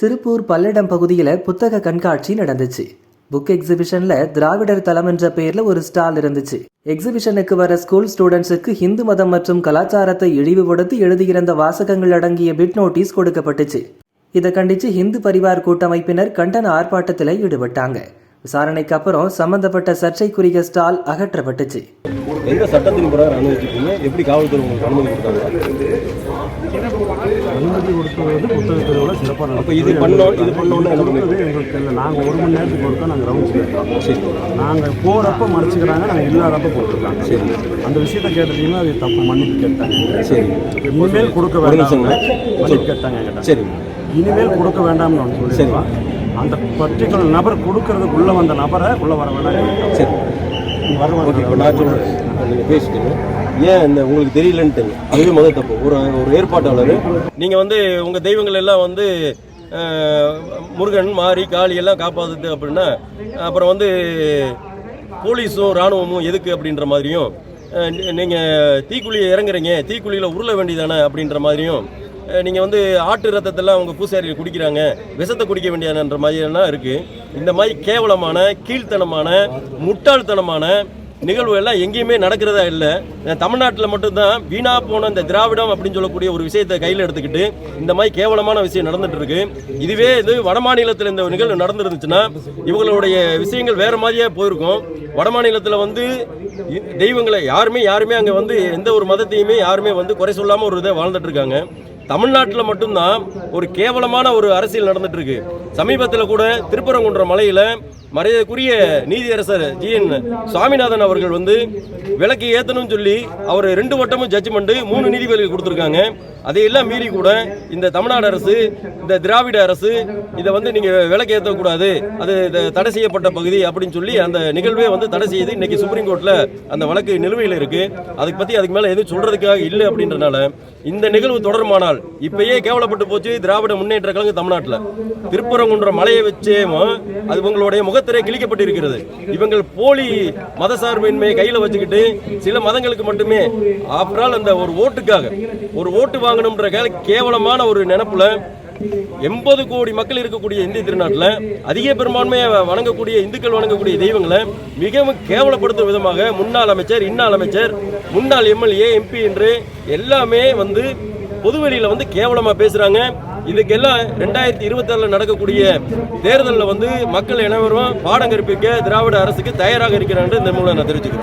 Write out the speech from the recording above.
திருப்பூர் பல்லடம் பகுதியில் புத்தக கண்காட்சி நடந்துச்சு. புக் எக்ஸிபிஷன்ல திராவிடர் தலம் என்ற பெயர்ல ஒரு ஸ்டால் இருந்துச்சு. எக்ஸிபிஷனுக்கு வர ஸ்கூல் ஸ்டூடெண்ட்ஸுக்கு ஹிந்து மதம் மற்றும் கலாச்சாரத்தை இழிவுபடுத்தி எழுதியிருந்த வாசகங்கள் அடங்கிய பிட் நோட்டீஸ் கொடுக்கப்பட்டுச்சு. இதை கண்டிச்சு ஹிந்து பரிவார் கூட்டமைப்பினர் கண்டன ஆர்ப்பாட்டத்தில் ஈடுபட்டாங்க. விசாரணைக்கு அப்புறம் சம்பந்தப்பட்ட சர்ச்சைக்குரிய ஸ்டால் அகற்றப்பட்டுச்சு. எந்த சட்டத்தின் பிரகாரம் அனுமதிச்சிருக்கீங்க? எப்படி காவல்துறை உங்களுக்கு அனுமதி கொடுத்தாங்க? அனுமதி கொடுத்தது புத்தக திருவிழா சிறப்பாக அப்போ இது பண்ணோம் இது பண்ணோன்னு என்ன பண்ணுவீங்க நடந்தது எங்களுக்கு இல்லை நாங்கள் ஒரு மணி நேரத்துக்கு ஒருக்கா நாங்கள் ரவுண்ட்ஸ் கேட்குறோம் சரி. நாங்கள் போகிறப்ப மறைச்சிக்கிறாங்க நாங்கள் இல்லாதப்ப கொடுத்துருக்காங்க சரி. அந்த விஷயத்தை கேட்டீங்கன்னா அது தப்பு. மன்னிப்பு கேட்டாங்க. சரி. இனிமேல் கொடுக்க வேண்டாம். மன்னிப்பு கேட்டாங்க சரி. இனிமேல் கொடுக்க வேண்டாம்னு ஒன்று சொல்லியிருக்கலாம் அந்த பர்டிகுலர் நபர் கொடுக்கறதுக்கு உள்ள வந்த நபரை உள்ள வர வேண்டாம் சரி. ஓகே இப்போ நான் சொல்கிறேன் நீங்கள் பேசிட்டீங்க. ஏன் இந்த உங்களுக்கு தெரியலன்ட்டு? அதுவே முதல் தப்பு. ஒரு ஒரு ஏற்பாட்டாளர். நீங்கள் வந்து உங்கள் தெய்வங்கள் எல்லாம் வந்து முருகன் மாரி காளி எல்லாம் காப்பாற்றுது அப்படின்னா அப்புறம் வந்து போலீஸும் இராணுவமும் எதுக்கு அப்படின்ற மாதிரியும் நீங்கள் தீக்குழியை இறங்குறீங்க. தீக்குழியில் உருள வேண்டியதானே அப்படின்ற மாதிரியும் நீங்கள் வந்து ஆட்டு ரத்தத்தெல்லாம் அவங்க பூசாரிகள் குடிக்கிறாங்க விஷத்தை குடிக்க வேண்டியதுன்ற மாதிரியெல்லாம் இருக்குது இந்த மாதிரி கேவலமான கீழ்த்தனமான முட்டாள்தனமான நிகழ்வு எல்லாம் எங்கேயுமே நடக்கிறதா இல்லை. தமிழ்நாட்டில் மட்டும்தான் வீணா போன இந்த திராவிடம் அப்படின்னு சொல்லக்கூடிய ஒரு விஷயத்தை கையில் எடுத்துக்கிட்டு இந்த மாதிரி கேவலமான விஷயம் நடந்துட்டு இருக்கு. இதுவே இது வடமாநிலத்தில் இந்த நிகழ்வு நடந்துருந்துச்சுன்னா இவங்களுடைய விஷயங்கள் வேற மாதிரியே போயிருக்கும். வடமாநிலத்தில் வந்து தெய்வங்களை யாருமே யாருமே அங்கே வந்து எந்த ஒரு மதத்தையுமே யாருமே வந்து குறை சொல்லாமல் ஒரு இதை வாழ்ந்துட்டு இருக்காங்க. தமிழ்நாட்டில் மட்டும்தான் ஒரு கேவலமான ஒரு அரசியல் நடந்துட்டு இருக்கு. சமீபத்தில் கூட திருப்பரங்குன்ற மலையில மரியாதைக்குரிய நீதியரசர் ஜி என் சுவாமிநாதன் அவர்கள் வந்து விளக்கு ஏற்றணும்னு சொல்லி அவர் ரெண்டு வட்டமும் ஜட்ஜ்மெண்ட்டு மூணு நீதிபதிகள் கொடுத்துருக்காங்க. அதையெல்லாம் மீறி கூட இந்த தமிழ்நாடு அரசு இந்த திராவிட அரசு இதை வந்து நீங்கள் விளக்கு ஏற்றக்கூடாது அது தடை செய்யப்பட்ட பகுதி அப்படின்னு சொல்லி அந்த நிகழ்வே வந்து தடை செய்யுது இன்னைக்கு சுப்ரீம் கோர்ட்டில் அந்த வழக்கு நிலுவையில் இருக்குது அதுக்கு பற்றி அதுக்கு மேலே எதுவும் சொல்கிறதுக்காக இல்லை அப்படின்றனால இந்த நிகழ்வு தொடருமானால் இப்பயே கேவலப்பட்டு போச்சு திராவிட முன்னேற்ற கழகம் தமிழ்நாட்டில். திருப்பரங்குன்ற மலையை வச்சேமோ அது உங்களுடைய முகத்திரை கிழிக்கப்பட்டிருக்கிறது. இவங்கள் போலி மதசார்பின்மையை கையில் வச்சுக்கிட்டு சில மதங்களுக்கு மட்டுமே ஆஃப்டர் அந்த ஒரு ஓட்டுக்காக ஒரு ஓட்டு வாங்கணுன்ற கேவலமான ஒரு நினப்புல எண்பது கோடி மக்கள் இருக்கக்கூடிய இந்திய திருநாட்டில் அதிக பெரும்பான்மையை வணங்கக்கூடிய இந்துக்கள் வணங்கக்கூடிய தெய்வங்களை மிகவும் கேவலப்படுத்தும் விதமாக முன்னாள் அமைச்சர் இன்னாள் அமைச்சர் முன்னாள் எம்எல்ஏ எம்பி என்று எல்லாமே வந்து பொதுவெளியில் வந்து கேவலமாக பேசுகிறாங்க இதுக்கெல்லாம் ரெண்டாயிரத்தி இருபத்தாறில் நடக்கக்கூடிய தேர்தலில் வந்து மக்கள் அனைவரும் பாடம் கற்பிக்க திராவிட அரசுக்கு தயாராக இருக்கிறான்னு இந்த மூலம் நான் தெரிவிச்சுக்கிறேன்.